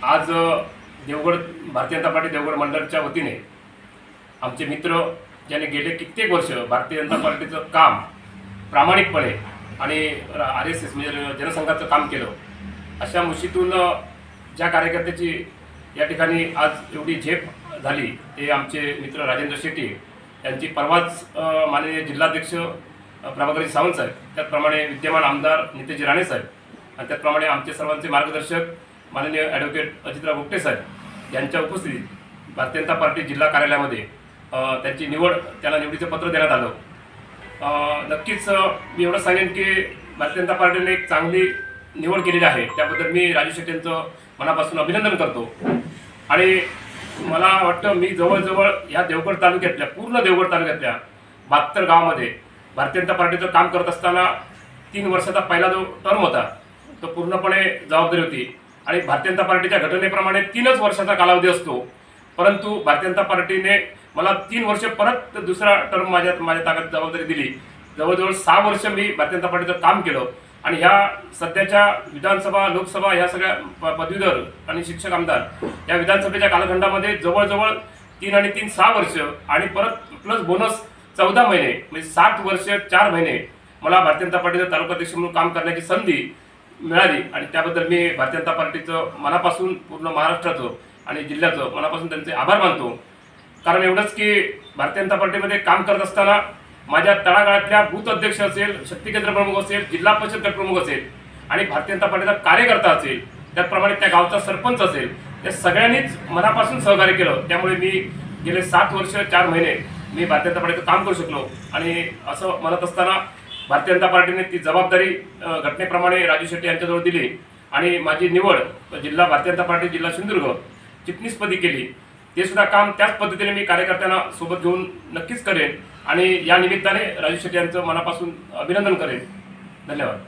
आज देवगड भारतीय जनता पार्टी देवगड मंडळच्या वतीने आमचे मित्र ज्याने गेले कित्येक वर्ष भारतीय जनता पार्टीचं काम प्रामाणिकपणे आणि आर एस एस म्हणजे जनसंघाचं काम केलं अशा मुशीतून ज्या कार्यकर्त्याची या ठिकाणी आज एवढी झेप झाली ते आमचे मित्र राजेंद्र शेट्टी यांची परवाच माननीय जिल्हाध्यक्ष प्रभाकरजी सावंत साहेब त्याचप्रमाणे विद्यमान आमदार नितेश राणे साहेब आणि त्याचप्रमाणे आमचे सर्वांचे मार्गदर्शक माननीय ॲडव्होकेट अजितराव गुप्ते साहेब यांच्या उपस्थितीत भारतीय जनता पार्टी जिल्हा कार्यालयामध्ये त्यांची निवड त्याला निवडीचं पत्र देण्यात आलं. नक्कीच मी एवढं सांगेन की भारतीय जनता पार्टीने एक चांगली निवड केलेली आहे. त्याबद्दल मी राजू शेट्टी यांचं मनापासून अभिनंदन करतो. आणि मला वाटतं मी जवळजवळ ह्या देवगड तालुक्यातल्या पूर्ण देवगड तालुक्यातल्या बहात्तर गावामध्ये भारतीय जनता पार्टीचं काम करत असताना तीन वर्षाचा पहिला जो टर्म होता तो पूर्णपणे जबाबदारी होती. आणि भारतीय जनता पार्टीच्या घटनेप्रमाणे तीनच वर्षाचा कालावधी असतो. परंतु भारतीय जनता पार्टीने मला तीन वर्ष परत दुसरा टर्म माझ्या माझ्या ताकद जबाबदारी दिली. जवळजवळ सहा वर्ष मी भारतीय जनता पार्टीचं काम केलं. आणि ह्या सध्याच्या विधानसभा लोकसभा ह्या सगळ्या प- पदवीधर आणि शिक्षक आमदार या विधानसभेच्या कालखंडामध्ये जवळजवळ तीन आणि तीन सहा वर्ष आणि परत प्लस बोनस चौदा महिने म्हणजे सात वर्ष चार महिने मला भारतीय जनता पार्टीचं तालुकाध्यक्ष म्हणून काम करण्याची संधी मिळाली. आणि त्याबद्दल मी भारतीय जनता पार्टीचं मनापासून पूर्ण महाराष्ट्राचं आणि जिल्ह्याचं मनापासून त्यांचे आभार मानतो. कारण एवढंच की भारतीय जनता पार्टीमध्ये काम करत असताना माझ्या तळागाळातल्या बूथ अध्यक्ष असेल शक्ती केंद्र प्रमुख असेल जिल्हा परिषद प्रमुख असेल आणि भारतीय जनता पार्टीचा कार्यकर्ता असेल त्याचप्रमाणे त्या गावचा सरपंच असेल या सगळ्यांनीच मनापासून सहकार्य केलं. त्यामुळे मी गेले सात वर्ष चार महिने मी भारतीय जनता पार्टीचं काम करू शकलो. आणि असं म्हणत असताना भारतीय जनता पार्टीने ती जबाबदारी घटनेप्रमाणे राजू शेट्टी यांच्याजवळ दिली आणि माझी निवड जिल्हा भारतीय जनता पार्टी जिल्हा सिंधुदुर्ग चिटणीसपदी केली. ते सुद्धा काम त्याच पद्धतीने मी कार्यकर्त्यांना सोबत घेऊन नक्कीच करेन आणि या निमित्ताने राजू शेट्टी यांचं मनापासून अभिनंदन करेन. धन्यवाद.